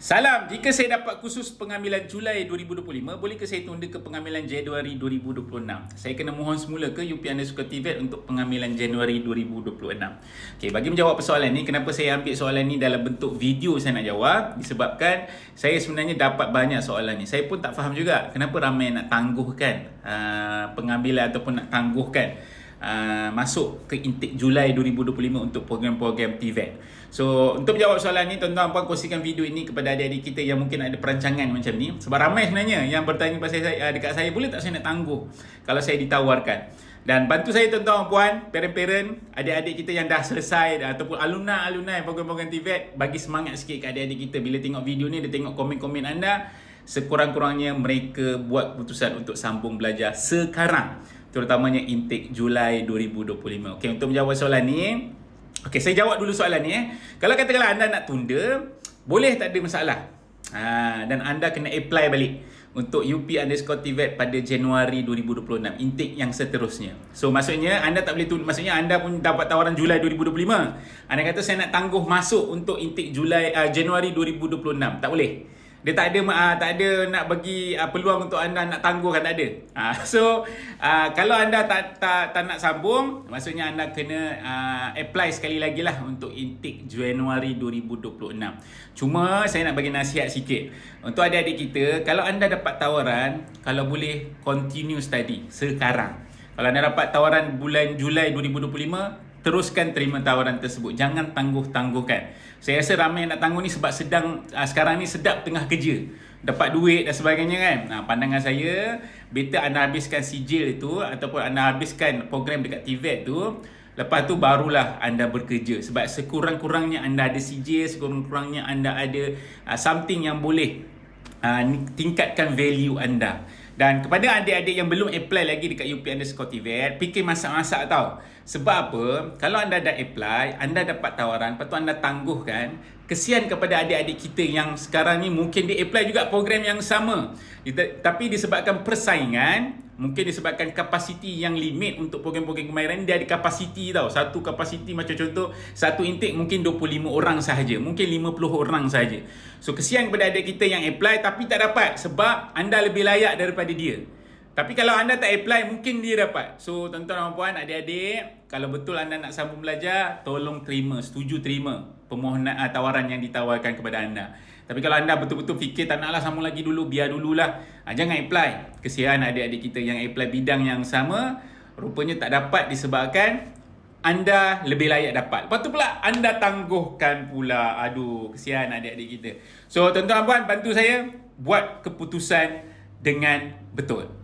Salam, jika saya dapat khusus pengambilan Julai 2025, boleh ke saya tunda ke pengambilan Januari 2026? Saya kena mohon semula ke UP underscore TVET untuk pengambilan Januari 2026? Okay, bagi menjawab persoalan ni, kenapa saya ambil soalan ni dalam bentuk video saya nak jawab? Disebabkan saya sebenarnya dapat banyak soalan ni. Saya pun tak faham juga kenapa ramai nak tangguhkan uh, pengambilan ataupun nak tangguhkan uh, masuk ke intake Julai 2025 untuk program-program TVET. So, untuk menjawab soalan ni, tuan-tuan puan kongsikan video ini kepada adik-adik kita yang mungkin ada perancangan macam ni. Sebab ramai sebenarnya yang bertanya pasal saya, uh, dekat saya, boleh tak saya nak tangguh kalau saya ditawarkan? Dan bantu saya tuan-tuan puan, parent-parent, adik-adik kita yang dah selesai ataupun alumni-alumni program-program TVET, bagi semangat sikit ke adik-adik kita bila tengok video ni, dia tengok komen-komen anda, sekurang-kurangnya mereka buat keputusan untuk sambung belajar sekarang terutamanya intake Julai 2025. Okey, untuk menjawab soalan ni, okey saya jawab dulu soalan ni eh. Kalau katakanlah anda nak tunda, boleh tak ada masalah. Ha, dan anda kena apply balik untuk UP underscore TVET pada Januari 2026 intake yang seterusnya so maksudnya anda tak boleh tunda maksudnya anda pun dapat tawaran Julai 2025 anda kata saya nak tangguh masuk untuk intake Julai uh, Januari 2026 tak boleh dia tak ada uh, tak ada nak bagi uh, peluang untuk anda nak tangguhkan tak ada. Uh, so uh, kalau anda tak, tak tak nak sambung maksudnya anda kena uh, apply sekali lagi lah untuk intake Januari 2026. Cuma saya nak bagi nasihat sikit untuk adik-adik kita kalau anda dapat tawaran kalau boleh continue study sekarang. Kalau anda dapat tawaran bulan Julai 2025 teruskan terima tawaran tersebut. Jangan tangguh-tangguhkan. Saya rasa ramai yang nak tangguh ni sebab sedang uh, sekarang ni sedap tengah kerja. Dapat duit dan sebagainya kan? Nah, pandangan saya better anda habiskan sijil itu ataupun anda habiskan program dekat TVET tu lepas tu barulah anda bekerja. Sebab sekurang-kurangnya anda ada sijil sekurang-kurangnya anda ada uh, something yang boleh uh, tingkatkan value anda dan kepada adik-adik yang belum apply lagi dekat UP underscore TVET, fikir masak-masak tau. Sebab apa? Kalau anda dah apply, anda dapat tawaran, lepas tu anda tangguhkan, kesian kepada adik-adik kita yang sekarang ni mungkin dia apply juga program yang sama. Tapi disebabkan persaingan, mungkin disebabkan kapasiti yang limit untuk program-program kemahiran dia ada kapasiti tau. Satu kapasiti macam contoh satu intake mungkin 25 orang sahaja. Mungkin 50 orang sahaja. So kesian kepada adik kita yang apply tapi tak dapat sebab anda lebih layak daripada dia. Tapi kalau anda tak apply mungkin dia dapat. So tuan-tuan dan puan adik-adik kalau betul anda nak sambung belajar tolong terima. Setuju terima permohonan uh, tawaran yang ditawarkan kepada anda tapi kalau anda betul-betul fikir tak naklah sambung lagi dulu, biar dululah. Ha, jangan apply. Kesian adik-adik kita yang apply bidang yang sama, rupanya tak dapat disebabkan anda lebih layak dapat. Lepas tu pula anda tangguhkan pula. Aduh, kesian adik-adik kita. So, tuan-tuan puan, bantu saya buat keputusan dengan betul.